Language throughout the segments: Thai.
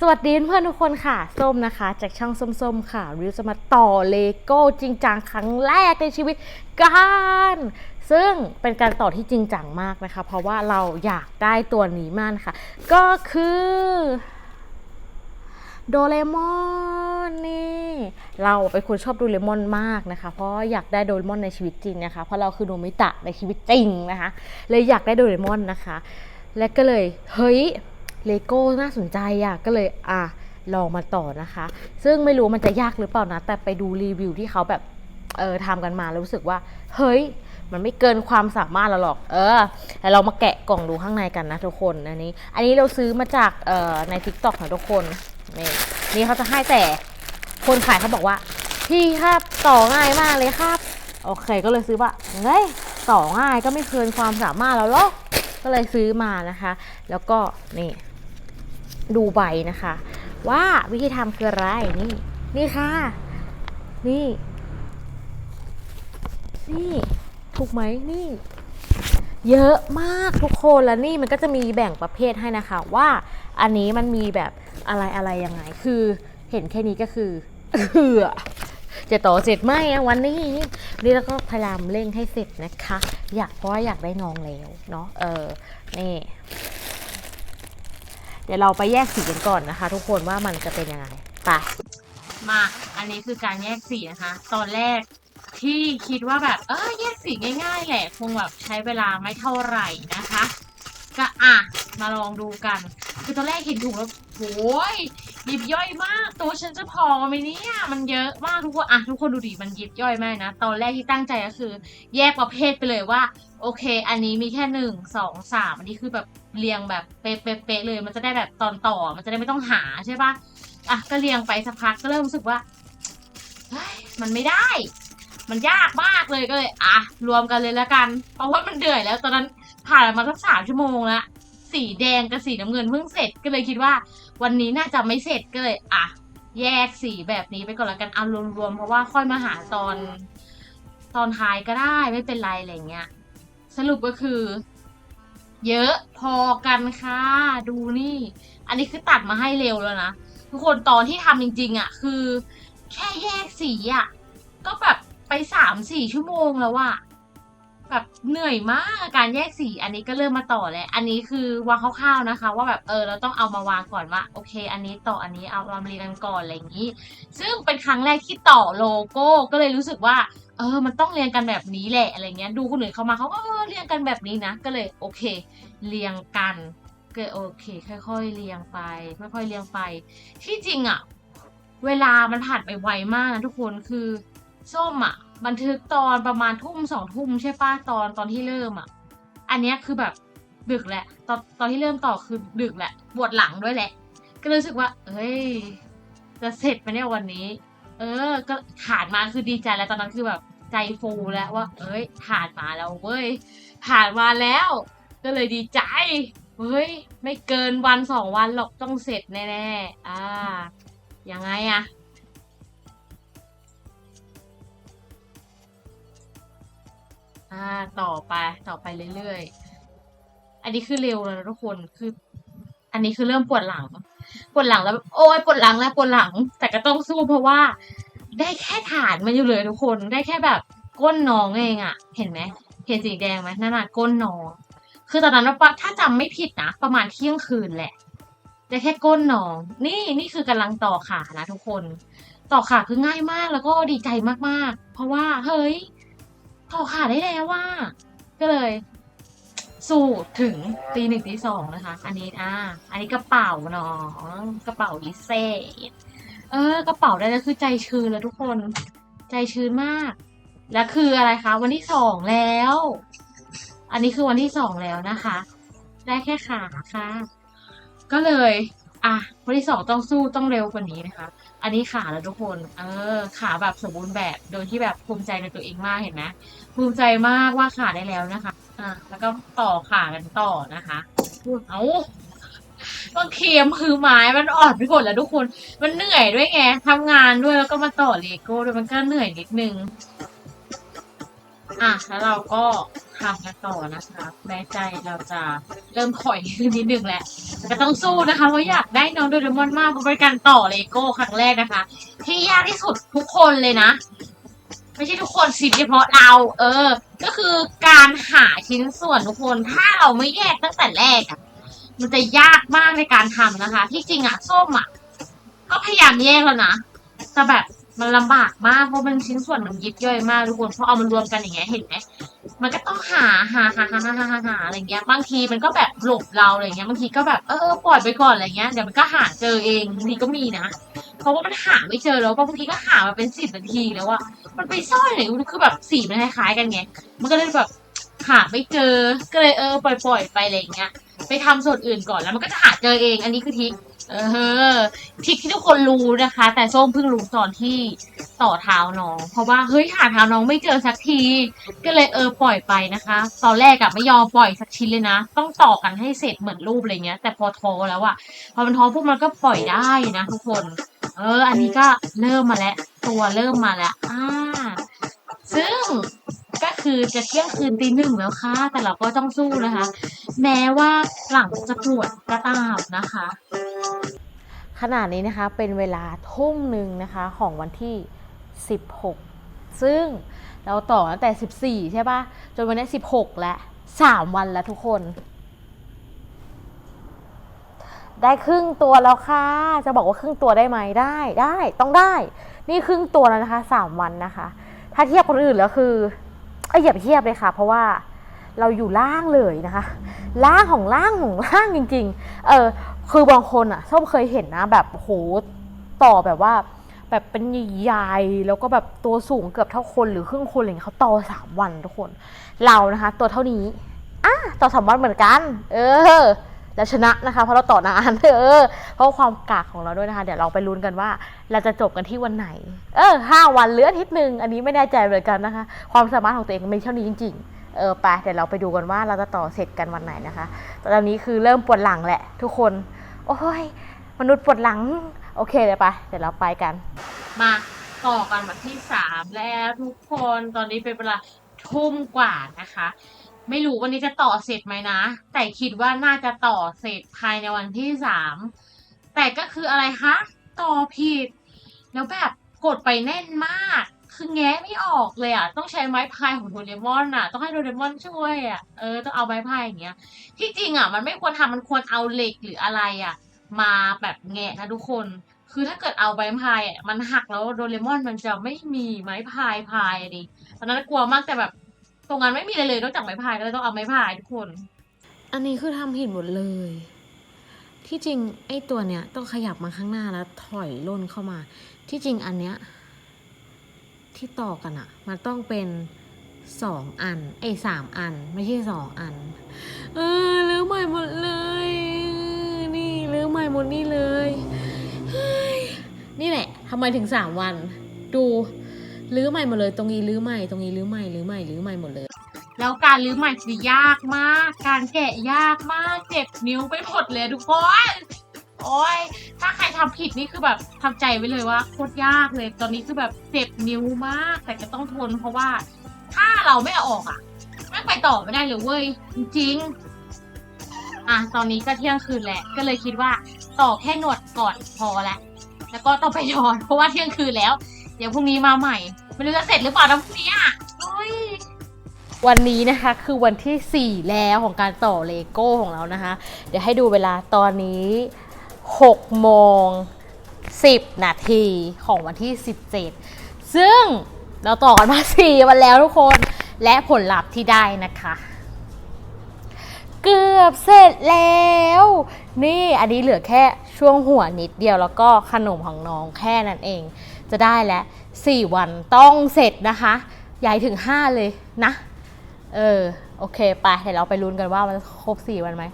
สวัสดีเพื่อนทุกคนค่ะ ส้มนะคะ จากช่องส้มๆค่ะ ริวจะมาต่อเลโก้จริงจังครั้งแรกในชีวิตกันซึ่งเป็นการต่อที่จริงจังมากนะคะ เพราะว่าเราอยากได้ตัวนี้มากนะคะก็คือโดเรมอนนี่ เราเป็นคนชอบโดเรมอนมากนะคะ เพราะอยากได้โดเรมอนในชีวิตจริงนะคะ เพราะเราคือโนมิตะในชีวิตจริงนะคะ เลยอยากได้โดเรมอนนะคะ และก็เลยเฮ้ย เลโก้น่าสนใจอะก็เลยอะลองมาต่อนะคะ ซึ่งไม่รู้มันจะยากหรือเปล่านะ แต่ไปดูรีวิวที่เขาแบบเออทำกันมาแล้วรู้สึกว่า เฮ้ย มันไม่เกินความสามารถเราหรอก เออแต่เรามาแกะกล่องดูข้างในกันนะทุกคนอันนี้ อันนี้เราซื้อมาจากเอ่อใน t ิ k t o k นะทุกคนนี่นี่เขาจะให้แต่คนขายเขาบอกว่า พี่ครับต่อง่ายมากเลยครับ โอเคก็เลยซื้อว่าเฮ้ยต่อง่ายก็ไม่เกินความสามารถเราหรอกก็เลยซื้อมานะคะ แล้วก็นี่ ดูใบนะคะ ว่าวิธีทำคืออะไรนี่ นี่ค่ะ นี่ นี่ ถูกไหมนี่ เยอะมากทุกคนแล้วนี่มันก็จะมีแบ่งประเภทให้นะคะ ว่าอันนี้มันมีแบบอะไรอะไรยังไง คือเห็นแค่นี้ก็คือเออจะต่อเสร็จไหมวันนี้นี่แล้วก็พยายามเร่งให้เสร็จนะคะ อยากเพราะว่าอยากได้น้องแล้วเนาะเออนี่ เดี๋ยวเราไปแยกสีกันก่อนนะคะ ทุกคนว่ามันจะเป็นยังไงไปมาอันนี้คือการแยกสีนะคะ ตอนแรกที่คิดว่าแบบ เออแยกสีง่าย ๆ แหละคงแบบใช้เวลาไม่เท่าไหร่นะคะ ก็อะมาลองดูกัน คือตอนแรกเห็นถุงแล้วโอ้ยหยิบย่อยมาก ตัวฉันจะพอไหมเนี่ยมันเยอะมากทุกคนอะทุกคนดูดิมันหยิบย่อยมากนะ ตอนแรกที่ตั้งใจก็คือ แยกประเภทไปเลยว่า โอเค อันนี้มีแค่หนึ่งสองสามอันนี้คือแบบเรียงแบบเป๊ะๆๆเลย มันจะได้แบบตอนต่อ มันจะได้ไม่ต้องหาใช่ปะอะก็เรียงไปสักพักก็เริ่มรู้สึกว่ามันไม่ได้ มันยากมากเลยก็เลยอะรวมกันเลยแล้วกัน เพราะว่ามันเดือยแล้ว ตอนนั้นผ่านมาสักสามชั่วโมงล้วสีแดงกับสีน้ำเงินเพิ่งเสร็จก็เลยคิดว่า วันนี้น่าจะไม่เสร็จก็เลยอะแยกสีแบบนี้ไปก่อนแล้วกันเอารวมๆเพราะว่าค่อยมาหาตอน ตอนท้ายก็ได้ไม่เป็นไรอะไรเงี้ย สรุปก็คือ เยอะพอกันค่ะ ดูนี่ อันนี้คือตัดมาให้เร็วแล้วนะ ทุกคนตอนที่ทำจริง ๆอะ คือ แค่แยกสีอะ ก็แบบไปสามสี่ชั่วโมงแล้วอะ แบบเหนื่อยมากการแยกสีอันนี้ก็เริ่มมาต่อแล้วอันนี้คือวางคร่าวๆนะคะ ว่าแบบเออเราต้องเอามาวางก่อนว่าโอเค อันนี้ต่ออันนี้เอามาเรียงกันก่อนอะไรอย่างนี้ ซึ่งเป็นครั้งแรกที่ต่อโลโก้ก็เลยรู้สึกว่า เออ มันต้องเรียงกันแบบนี้แหละอะไรเงี้ยดูคนอื่นเขามาเขาก็เออเรียงกันแบบนี้นะ ก็เลยโอเค เรียงกันก็โอเค ค่อย ๆ เรียงไปค่อยๆเรียงไป ที่จริงอะเวลามันผ่านไปไวมากนะทุกคนคือส้มอะ บันทึกตอนประมาณทุ่มสองทุ่มใช่ป้ะตอนตอนที่เริ่มอะ อันเนี้ยคือแบบดึกแหละ ตอนตอนที่เริ่มต่อคือดึกแหละปวดหลังด้วยแหละ ก็เลยรู้สึกว่า เอ้ย จะเสร็จไหมเนี่ยวันนี้ เออ ก็ผ่านมาคือดีใจแล้วตอนนั้นคือแบบใจฟูแล้วว่า เอ้ยผ่านมาแล้วเว้ยผ่านมาแล้ว ก็เลยดีใจเฮ้ย ไม่เกินวันสองวันหรอกต้องเสร็จแน่ๆอ่ายังไงอะ อ่าต่อไปต่อไปเรื่อยๆ อันนี้คือเร็วแล้วนะทุกคนคือ อันนี้คือเริ่มปวดหลังปวดหลังแล้วโอ้ยปวดหลังแล้วปวดหลัง แต่ก็ต้องสู้เพราะว่า ได้แค่ฐานมันอยู่เลยทุกคนได้แค่แบบก้นน้องเองอะเห็นไหมเห็นสีแดงไหมนั่นน่ะก้นน้อง คือตอนนั้นว่าถ้าจำไม่ผิดนะประมาณเที่ยงคืนแหละได้แค่ก้นน้อง นี่นี่คือกำลังต่อขานะทุกคน ต่อขาคือง่ายมากแล้วก็ดีใจมากๆ เพราะว่าเฮ้ย ต่อขาได้แล้วว่า ก็เลย สู้ถึงตีหนึ่งตีสองนะคะ อันนี้อ่า อันนี้กระเป๋าเนาะกระเป๋าลิเซ่เออกระเป๋าได้แล้วคือใจชื้นแล้วทุกคน ใจชื้นมาก และคืออะไรคะ วันที่สองแล้ว อันนี้คือวันที่สองแล้วนะคะ ได้แค่ขาค่ะ ก็เลย อะวันที่สองต้องสู้ต้องเร็วกว่านี้นะคะ อันนี้ขาแล้วทุกคน เออ ขาแบบสมบูรณ์แบบโดยที่แบบภูมิใจในตัวเองมากเห็นไหมภูมิใจมากว่าขาได้แล้วนะคะ อะแล้วก็ต่อขากันต่อนะคะเอาบางทีมือไม้มันอ่อนไปหมดแล้วทุกคน มันเหนื่อยด้วยไงทำงานด้วยแล้วก็มาต่อเลโก้ด้วยมันก็เหนื่อยนิดนึง อะแล้วเราก็ ทำกันต่อนะคะแม้ใจเราจะเริ่มถอยนิดนึงแหละแต่ก็ต้องสู้นะคะเพราะอยากได้น้องโดเรมอนมากเพราะเป็นการต่อเลโก้ครั้งแรกนะคะ ที่ยากที่สุดทุกคนเลยนะ ไม่ใช่ทุกคนสิเฉพาะเรา เออ ก็คือการหาชิ้นส่วนทุกคนถ้าเราไม่แยกตั้งแต่แรกอะมันจะยากมากในการทำนะคะ ที่จริงอะส้มอะก็พยายามแยกแล้วนะแต่แบบ มันลำบากมากเพราะมันชิ้นส่วนมันยิบย่อยมากทุกคนเพราะเอามันรวมกันอย่างเงี้ยเห็นไหมมันก็ต้องหาหาหาหาหาหาหาอะไรเงี้ยบางทีมันก็แบบหลบเราอะไรเงี้ยบางทีก็แบบเออปล่อยไปก่อนอะไรเงี้ยเดี๋ยวมันก็หาเจอเองบางทีก็มีนะเพราะว่ามันหาไม่เจอแล้วบางทีก็หามาเป็นสิบนาทีแล้วอะมันไปซ่อนอยู่คือแบบสีมันคล้ายๆกันไงมันก็เลยแบบหาไม่เจอก็เลยเออปล่อยๆไปอะไรเงี้ยไปทำส่วนอื่นก่อนแล้วมันก็จะหาเจอเอง อันนี้คือทิศ เออทริคที่ทุกคนรู้นะคะ แต่ส้มเพิ่งรู้ตอนที่ต่อเท้าน้อง เพราะว่าเฮ้ยหาเท้าน้องไม่เจอสักที ก็เลยเออปล่อยไปนะคะ ตอนแรกอะไม่ยอมปล่อยสักชิ้นเลยนะ ต้องต่อกันให้เสร็จเหมือนรูปอะไรเงี้ย แต่พอท้อแล้วอะพอมันท้อพวกมันก็ปล่อยได้นะทุกคน เออ อันนี้ก็เริ่มมาแล้ว ตัวเริ่มมาแล้วอ่าซึ่งก็คือจะเที่ยงคืนตีหนึ่งแล้วค่ะ แต่เราก็ต้องสู้นะคะ แม้ว่าหลังจะปวดก็ตามนะคะ ขณะนี้นะคะเป็นเวลาทุ่มหนึ่งนะคะของวันที่ 16 ซึ่งเราต่อตั้งแต่ 14 ใช่ปะจนวันนี้ 16 แล้ว 3 วันแล้วทุกคน ได้ครึ่งตัวแล้วค่ะ จะบอกว่าครึ่งตัวได้ไหมได้ได้ต้องได้ นี่ครึ่งตัวแล้วนะคะ 3 วันนะคะ ถ้าเทียบคนอื่นแล้วคือเอ้ยอย่าไปเทียบเลยค่ะ เพราะว่าเราอยู่ล่างเลยนะคะ ล่างของล่างของล่างจริง ๆ เออ คือบางคนอะส้มเคยเห็นนะ แบบโหต่อแบบว่า แบบเป็นใหญ่ๆแล้วก็แบบตัวสูงเกือบเท่าคนหรือครึ่งคนอะไรอย่างเงี้ยเขาต่อสามวันทุกคน เรานะคะ ตัวเท่านี้อะต่อสามวันเหมือนกัน เออแล้วชนะนะคะเพราะเราต่อนานเออเพราะความกากของเราด้วยนะคะ เดี๋ยวเราไปลุ้นกันว่า เราจะจบกันที่วันไหน เออห้าวันเหลืออาทิตย์หนึ่งอันนี้ไม่แน่ใจเหมือนกันนะคะ ความสามารถของตัวเองไมีเท่านี้จริง ๆ เออไปเดี๋ยวเราไปดูกันว่าเราจะต่อเสร็จกันวันไหนนะคะตอนนี้คือเริ่มปวดหลังแหละทุกคน โอ้ยมนุษย์ปวดหลัง โอเคเลยไปเดี๋ยวเราไปกัน มาต่อกันวันที่สามแล้วทุกคนตอนนี้เป็นเวลาทุ่มกว่านะคะ ไม่รู้วันนี้จะต่อเสร็จไหมนะ แต่คิดว่าน่าจะต่อเสร็จภายในวันที่สามแต่ก็คืออะไรคะ ต่อผิด แล้วแบบกดไปแน่นมาก คือแง้ไม่ออกเลยอะ ต้องใช้ไม้พายของโดเรมอนอะ ต้องให้โดเรมอนช่วยอะ เออ ต้องเอาไม้พายอย่างเงี้ย ที่จริงอะ มันไม่ควรทำมันควรเอาเหล็กหรืออะไรอะ มาแบบแงะนะทุกคน คือถ้าเกิดเอาไม้พายอะ มันหักแล้วโดเรมอนมันจะไม่มีไม้พายพายดิตอนนั้นกลัวมากแต่แบบ ตรงนั้นไม่มีอะไรเลยนอกจากไม้พายก็เลยต้องเอาไม้พายทุกคน อันนี้คือทำผิดหมดเลย ที่จริงไอ้ตัวเนี้ยต้องขยับมาข้างหน้าแล้วถอยล่นเข้ามา ที่จริงอันเนี้ย ที่ต่อกันอะมันต้องเป็นสองอัน ไอ้สามอัน ไม่ใช่สองอัน เออลื้อใหม่หมดเลย นี่ลื้อใหม่หมดนี่เลยนี่แหละทำไมถึงสามวัน ดูลื้อใหม่หมดเลย ตรงนี้ลื้อใหม่ตรงนี้ลื้อใหม่ลื้อใหม่ลื้อใหม่หมดเลย แล้วการรื้อใหม่คือยากมาก การแกะยากมากเจ็บนิ้วไปหมดเลยทุกคน โอ้ยถ้าใครทำผิดนี่คือแบบทำใจไว้เลยว่าโคตรยากเลย ตอนนี้คือแบบเจ็บนิ้วมาก แต่ก็ต้องทนเพราะว่า ถ้าเราไม่ออกอะไม่ไปต่อไม่ได้เลยเว้ยจริงอะตอนนี้ก็เที่ยงคืนแหละ ก็เลยคิดว่าต่อแค่หนวดก่อนพอละแล้วก็ต้องไปนอนเพราะว่าเที่ยงคืนแล้ว เดี๋ยวพรุ่งนี้มาใหม่ไม่รู้จะเสร็จหรือเปล่านะพรุ่งนี้อะวันนี้นะคะคือวันที่ 4 แล้วของการต่อเลโก้ของเรานะคะ เดี๋ยวให้ดูเวลาตอนนี้ 6 โมง 10 นาทีของวันที่ 17 ซึ่งเราต่อกันมา 4 วันแล้วทุกคนและผลลัพธ์ที่ได้นะคะ เกือบเสร็จแล้ว นี่อันนี้เหลือแค่ช่วงหัวนิดเดียวแล้วก็ขนมของน้องแค่นั้นเอง จะได้แล้ว 4 วันต้องเสร็จนะคะใหญ่ถึง 5 เลยนะ เออ โอเค ไปเดี๋ยวเราไปลุ้นกันว่ามันครบ 4 วันไหม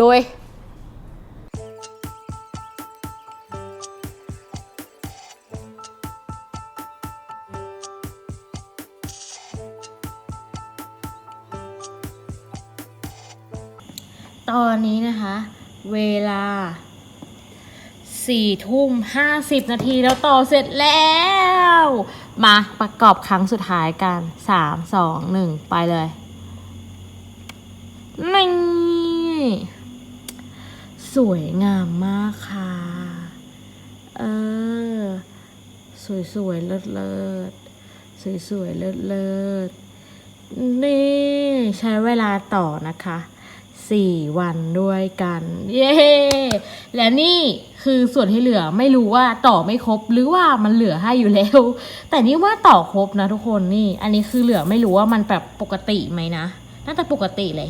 ลุย ตอนนี้นะคะ เวลาสี่ทุ่มห้าสิบนาทีแล้วต่อเสร็จแล้ว มาประกอบครั้งสุดท้ายกันสามสองหนึ่งไปเลยนี่สวยงามมากค่ะ เออ สวยสวยเลิศเลิศสวยสวยเลิศเลิศนี่ใช้เวลาต่อนะคะ สี่วันด้วยกัน เย้และนี่คือส่วนที่เหลือไม่รู้ว่าต่อไม่ครบหรือว่ามันเหลือให้อยู่แล้ว แต่นี่ว่าต่อครบนะทุกคนนี่ อันนี้คือเหลือไม่รู้ว่ามันแบบปกติไหมนะน่าจะปกติเลย